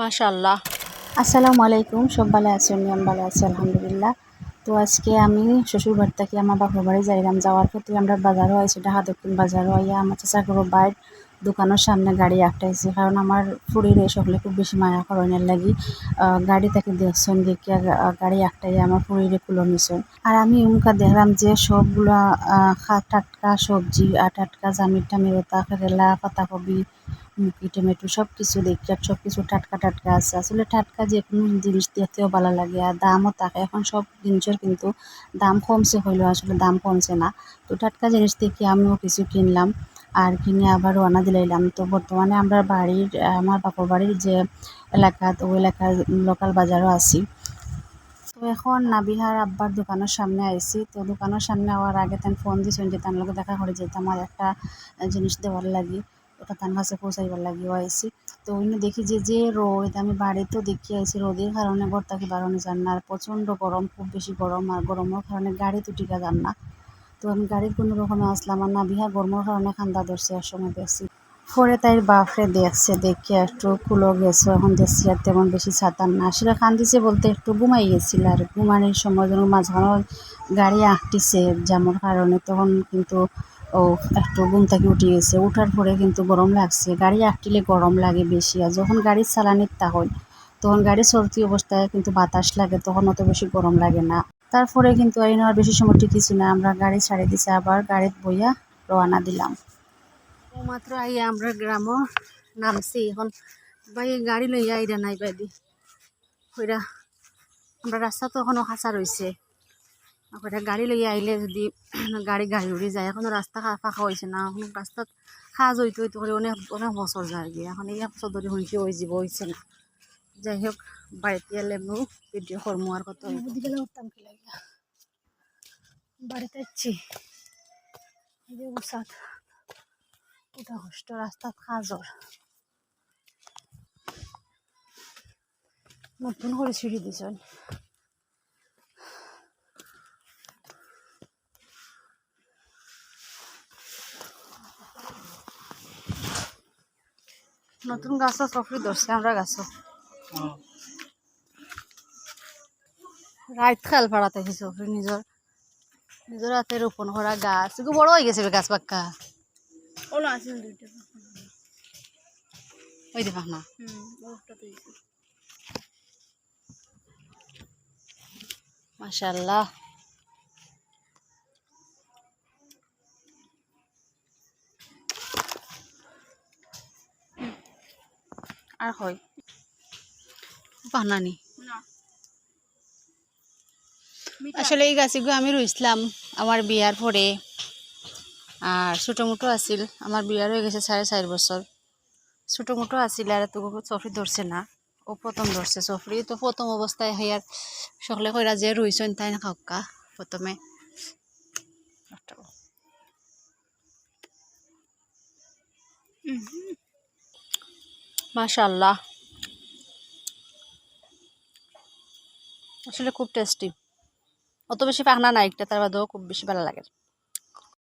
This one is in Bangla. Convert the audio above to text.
মাশাল্লাহ আসসালামু আলাইকুম, সব ভালো আছেন? আমি ভালো আছি, আলহামদুলিল্লাহ। তো আজকে আমি শ্বশুর বাড়ি থেকে আমার বাপের বাড়ি যাইলাম। যাওয়ার পথে আমরা বাজারও আইছি ঢাকা দক্ষিণ বাজারও আইয়া আমার চাচা করো বাইর দোকানের সামনে গাড়ি আটটাইছি কারণ আমার ফুরির এই সকলে খুব বেশি মায়া করণের লাগি। গাড়ি তাকে দেখছেন দেখিয়া গাড়ি একটাই আমার ফুরিরে কুলো নিছেন। আর আমি উমকা দেখলাম যে সবগুলা টাটকা সবজি আর টাটকা জামির টামির ওতা, কেরেলা, পাতাকপি মুখি টমেটো সব কিছু দেখি আর সব কিছু টাটকা টাটকা আছে। আসলে টাটকা যে কোনো জিনিস দেখতেও ভালো লাগে আর দামও থাকে। এখন সব জিনিসের কিন্তু দাম কমছে হইলেও আসলে দাম কমছে না। তো টাটকা জিনিস দেখে আমিও কিছু কিনলাম আর কিনে আবার রওনা দিলাইলাম তো বর্তমানে আমরা বাড়ির, আমার বাপা বাড়ির যে এলাকা, তো ওই এলাকার লোকাল বাজারও আছি। তো এখন নাবিহার আব্বার দোকানের সামনে আইছি। তো দোকানের সামনে আওয়ার আগে তান ফোন দিয়েছেন যে তার লগে দেখা করে যেতে আমার একটা জিনিস দেওয়ার লাগি। ওটা তার কাছে পৌঁছাইবার লাগিও আইসি। তো ওইনে দেখি যে যে রোদ, আমি বাড়িতেও দেখি আইছি রোদের কারণে থাকি বারণে যান না, আর প্রচণ্ড গরম, খুব বেশি গরম আর গরমের কারণে গাড়ি তো টিকা যান না। তো আমি গাড়ির কোনো রকমে আসলাম আর না বিহা গরমের কারণে খান্দা ধরছে এক সময় দেখছি। পরে তাই বাপরে দেখছে, দেখে একটু কুলো গেছে, এখন দেখছি আর তেমন বেশি ছাতার না। আসলে কান্দিছে বলতে একটু ঘুমাই গেছিল আর ঘুমানোর সময় যেন মাঝখানে গাড়ি আঁকটিছে জামর কারণে তখন কিন্তু ও একটু ঘুম থেকে উঠে গেছে। উঠার পরে কিন্তু গরম লাগছে। গাড়ি আঁকটিলে গরম লাগে বেশি। আর যখন গাড়ি চালানির তা হয়, তখন গাড়ি চলতি অবস্থায় কিন্তু বাতাস লাগে, তখন অত বেশি গরম লাগে না। তারপরে কিন্তু এই আর বেশি সময় টিকিছি না। আমরা গাড়ি ছাড়ে দিছে, আবার গাড়িতে বইয়া রওনা দিলাম। মাত্র আই আমরা গ্রামও নামছি। এখন ভাই গাড়ি লইয়া আইরা নাই বাইদি কইরা, আমরা রাস্তা তো এখনও খাঁচা রয়েছে কইরা গাড়ি লইয়া আইলে যদি গাড়ি গাড়ি উড়ি যায়, এখনও রাস্তা ফাঁকা হয়েছে না, এখন রাস্তাত খাজ হইতে হইতে করে অনেক অনেক বছর যায় এখন এই বছর ধরে শুনছি ওই যাব হয়েছে না। যাই হোক বাড়িতে এলে মু ভিডিও করমু আর কত যে কষ্ট রাস্তা খাজর নতুন করে সিঁড়ি দিছেন নতুন গাছ সফরি ধরছে আমরা গাছও রাইত খেল পাড়াতে সফরি নিজর নিজর হাতে রোপণ করা গাছ। বড় হয়ে গেছে গাছ পাক্কা। ওলা আছে দুইটা ওই দেখা না হুম ওটা তো মাশাল্লাহ। আর হয়? বানানি। আসলে এই গাছগুলো আমি রুইছিলাম আমার বিয়ার পরে। আর ছোটো মোটো আছিল আমার বিয়ার হয়ে গেছে সাড়ে চার বছর। ছোটো মোটো আছিল আর তো সফরি ধরছে না ও প্রথম ধরছে সফরি তো প্রথম অবস্থায় হেয়ার সকলে কইরা যে রুইছেন তাই না খাওকা প্রথমে। মাশাল্লাহ আসলে খুব টেস্টি অত বেশি পাখনা নাই একটা তার বাদেও খুব বেশি ভালো লাগে।